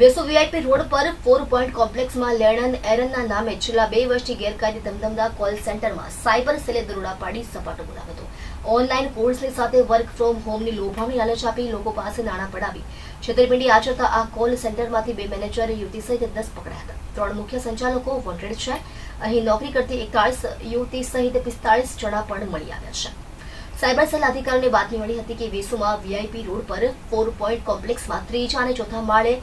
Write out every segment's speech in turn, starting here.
Vesu VIP road પર four point કોમ્પ્લેક્સમાં લેણન એરનના નામે છેલ્લા બે વર્ષથી ગેરકાયદે ધમધમતા કોલ સેન્ટરમાં સાયબર સેલે દરોડા પાડી સપાટો બોલાવ્યો હતો. ઓનલાઈન કોર્સની સાથે વર્ક ફ્રોમ હોમની લોભામણી લાલચ આપી લોકો પાસે નાણાં પડાવી. છેતરપિંડી આચરતા આ કોલ સેન્ટરમાંથી બે મેનેજર યુવતી સહિત દસ પકડાયા હતા. ત્રણ મુખ્ય સંચાલકો વોન્ટેડ છે. અહીં નોકરી કરતી એકતાળીસ યુવતી સહિત પિસ્તાળીસ જણા પણ મળી આવ્યા છે. સાયબર સેલ અધિકારીને બાતમી મળી હતી કે વેસુમાં વીઆઈપી રોડ પર ફોર પોઈન્ટ કોમ્પ્લેક્સમાં ત્રીજા અને ચોથા માળે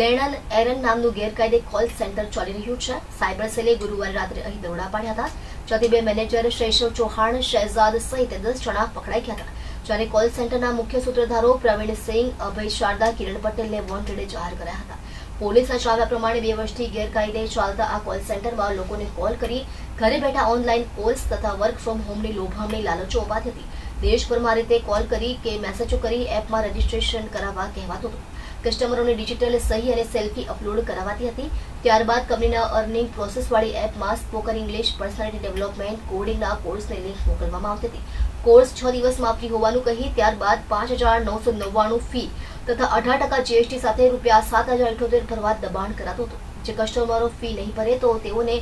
લેણન એરન નામનું ગેરકાયદે કોલ સેન્ટર ચાલી રહ્યું છે. સાયબર સેલે ગુરુવારે રાત્રે અહીં દરોડા પાડ્યા હતા, જ્યાંથી બે મેનેજર શૈશવ ચૌહાણ શહેજાદ સહિત દસ જણા પકડાઈ ગયા હતા, જ્યારે કોલ સેન્ટરના મુખ્ય સૂત્રધારો પ્રવીણ સિંહ, અભય શારદા, કિરણ પટેલને વોન્ટેડે જાહેર કર્યા હતા. પોલીસના જણાવ્યા પ્રમાણે બે વર્ષથી ગેરકાયદે ચાલતા આ કોલ સેન્ટરમાં લોકોને કોલ કરી ઘરે બેઠા ઓનલાઈન કોલ્સ તથા વર્ક ફ્રોમ હોમની લોભામણી લાલચો અપાતી હતી. દેશભરમાં રીતે કોલ કરી કે મેસેજો કરી એપમાં રજીસ્ટ્રેશન કરાવવા કહેવાતું હતું. કસ્ટમરોને ડિજિટલ સહી અને સેલ્ફી અપલોડ કરાવાતી હતી. ત્યારબાદ કંપનીના અર્નિંગ પ્રોસેસવાળી એપમાં સ્પોકન ઇંગ્લિશ પર્સનાલિટી ડેવલપમેન્ટ કોડિંગના કોર્સની લિંક મોકલવામાં આવતી હતી. કોર્સ છ દિવસમાં ફ્રી હોવાનું કહી ત્યારબાદ પાંચ હજાર નવસો નવ્વાણું ફી તથા અઢાર ટકા જીએસટી સાથે રૂપિયા સાત હજાર ઇઠોતેર ભરવા દબાણ કરાતું હતું. જે કસ્ટમરો ફી નહીં ભરે તો તેઓને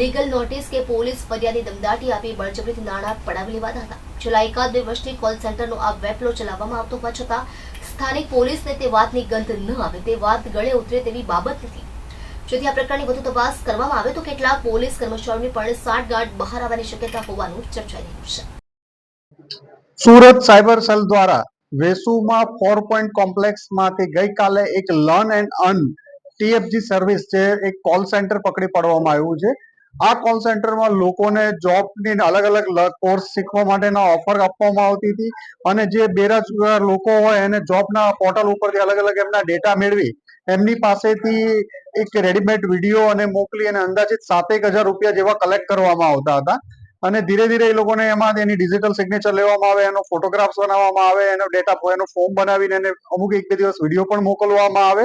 લીગલ નોટિસ કે પોલીસ ફરિયાદી દમદાટી આપી બળજબરીથી નાણાં પડાવી લેવાતા હતા. છેલ્લા એકાદ બે કોલ સેન્ટરનો આ વેપલો ચલાવવામાં આવતો હોવા છતાં સ્થાનિક પોલીસને તે વાતની ગંધ ન આવે, તે વાત ગળે ઉતરે તેવી બાબત નથી. જેથી આ પ્રકારની વધુ તપાસ કરવામાં આવે તો કેટલાક પોલીસ કર્મચારીઓની પણ સાઠગાંઠ બહાર આવવાની શક્યતા હોવાનું ચર્ચાઈ રહ્યું છે. સુરત સાયબર સેલ દ્વારા વેસુમાં ફોર પોઈન્ટ કોમ્પ્લેક્સમાંથી ગઈકાલે એક learn and earn TFG service જે એક કોલ સેન્ટર પકડી પાડવામાં આવ્યું છે. આ કોલ સેન્ટરમાં લોકોને જોબની અલગ અલગ કોર્સ શીખવા માટેના ઓફર આપવામાં આવતી હતી અને જે બેરોજગાર લોકો હોય એને જોબના પોર્ટલ ઉપરથી અલગ અલગ એમના ડેટા મેળવી એમની પાસેથી એક રેડીમેડ વીડિયો અને મોકલી અને અંદાજિત સાતેક હજાર રૂપિયા જેવા કલેક્ટ કરવામાં આવતા હતા. અને ધીરે ધીરે એ લોકોને એમાં એની ડિજિટલ સિગ્નેચર લેવામાં આવે, એનો ફોટોગ્રાફ્સ બનાવવામાં આવે, એનો ડેટા એનો ફોર્મ બનાવીને એને અમુક એક બે દિવસ વીડિયો પણ મોકલવામાં આવે.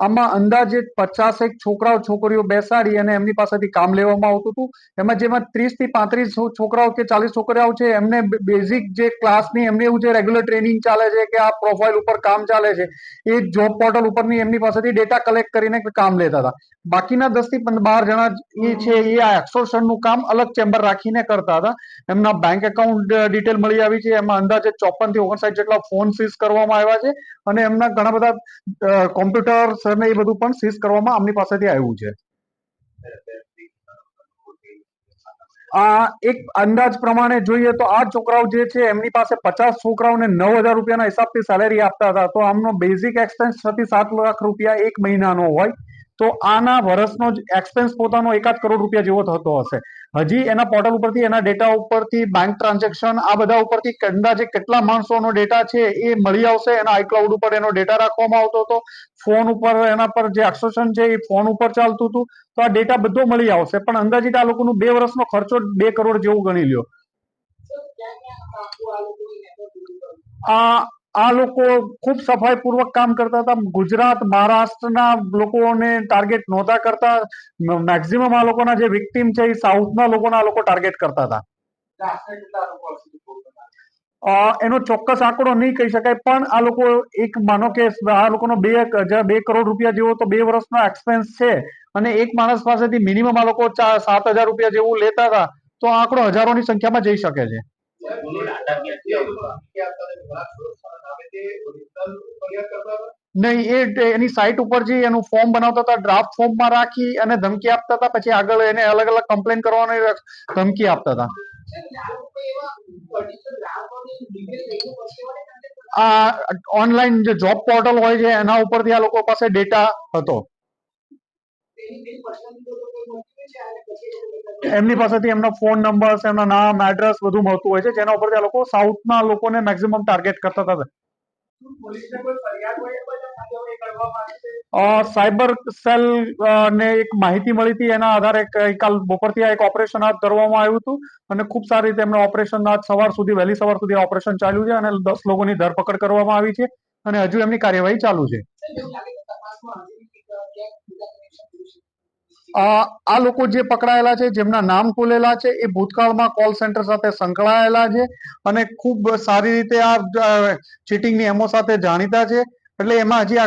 આમાં અંદાજે પચાસેક છોકરાઓ, છોકરીઓ બેસાડી અને એમની પાસેથી કામ લેવામાં આવતું હતું. એમાં જેમાં ત્રીસથી પાંત્રીસ છોકરાઓ કે ચાલીસ છોકરાઓ છે, એમને બેઝિક જે ક્લાસની એમને એવું છે રેગ્યુલર ટ્રેનિંગ ચાલે છે કે આ પ્રોફાઇલ ઉપર કામ ચાલે છે, એ જોબ પોર્ટલ ઉપરની એમની પાસેથી ડેટા કલેક્ટ કરીને કામ લેતા હતા. બાકીના દસથી બાર જણા એ છે, એ આ એક્સોર્શનનું કામ અલગ ચેમ્બર રાખીને કરતા હતા. એમના બેંક એકાઉન્ટ ડિટેલ મળી આવી છે, એમાં અંદાજે ચોપનથી ઓગણસાઠ જેટલા ફોન સીઝ કરવામાં આવ્યા છે અને એમના ઘણા બધા કોમ્પ્યુટર ને એ બધું પણ સીઝ કરવામાં આમની પાસેથી આવ્યું છે. આ એક અંદાજ પ્રમાણે જોઈએ તો આ છોકરાઓ જે છે, એમની પાસે પચાસ છોકરાઓને નવ હજાર રૂપિયાના હિસાબથી સેલેરી આપતા હતા. તો આમનો બેઝિક એક્સપેન્સ છ સાત લાખ રૂપિયા એક મહિનાનો હોય. તો આના વર્ષનો જ એક્સપેન્સ પોતાનો એકાદ કરોડ રૂપિયા જેવો થતો હશે. હજી એના પોર્ટલ ઉપરથી એના ડેટા ઉપરથી બેંક ટ્રાન્ઝેક્શન આ બધા ઉપરથી અંદાજે કેટલા માણસોનો ડેટા છે એ મળી આવશે. એના આઈક્લાઉડ ઉપર એનો ડેટા રાખવામાં આવતો હતો. ફોન ઉપર એના પર જે એક્સોશન છે એ ફોન ઉપર ચાલતું હતું. તો આ ડેટા બધો મળી આવશે. પણ અંદાજિત આ લોકોનું બે વર્ષનો ખર્ચો બે કરોડ જેવું ગણી લ્યો. આ આ લોકો ખૂબ સફાઈપૂર્વક કામ કરતા હતા. ગુજરાત, મહારાષ્ટ્રના લોકોને ટાર્ગેટ નહોતા કરતા. મેક્સિમમ આ લોકોના જે વિક્ટીમ છે, એ સાઉથના લોકોના આ લોકો ટાર્ગેટ કરતા હતા. એનો ચોક્કસ આંકડો નહીં કહી શકાય, પણ આ લોકો એક માનો કે આ લોકોનો બે હજાર બે કરોડ રૂપિયા જેવો તો બે વર્ષનો એક્સપેન્સ છે અને એક માણસ પાસેથી મિનિમમ આ લોકો સાત હજાર રૂપિયા જેવું લેતા હતા, તો આંકડો હજારોની સંખ્યામાં જઈ શકે છે. નહીં, એ એની સાઇટ ઉપર જે એનું ફોર્મ બનાવતા હતા ડ્રાફ્ટ ફોર્મમાં રાખી અને ધમકી આપતા હતા, પછી આગળ એને અલગ અલગ કમ્પ્લેન કરવાની ધમકી આપતા હતા. આ ઓનલાઈન જે જોબ પોર્ટલ હોય છે, એના ઉપરથી આ લોકો પાસે ડેટા હતો. એમની પાસેથી એમના ફોન નંબર એમના નામ એડ્રેસ બધું મળતું હોય છે, જેના ઉપરથી આ લોકો સાઉથના લોકોને મેક્સિમમ ટાર્ગેટ કરતા હતા સાયબર સેલ ને એક માહિતી મળી હતી, એના આધારે ગઈકાલ બપોરથી આ એક ઓપરેશન હાથ ધરવામાં આવ્યું હતું, અને ખૂબ સારી રીતે એમનો ઓપરેશન આજ સવાર સુધી, વહેલી સવાર સુધી ઓપરેશન ચાલ્યું છે, અને દસ લોકોની ધરપકડ કરવામાં આવી છે, અને હજુ એમની કાર્યવાહી ચાલુ છે. આ લોકો જે પકડાયેલા છે, જેમના નામ ખોલેલા છે, એ ભૂતકાળમાં કોલ સેન્ટર સાથે સંકળાયેલા છે અને ખૂબ સારી રીતે આ ચીટિંગની એમો સાથે જાણીતા છે. એટલે એમાં હજી આગળ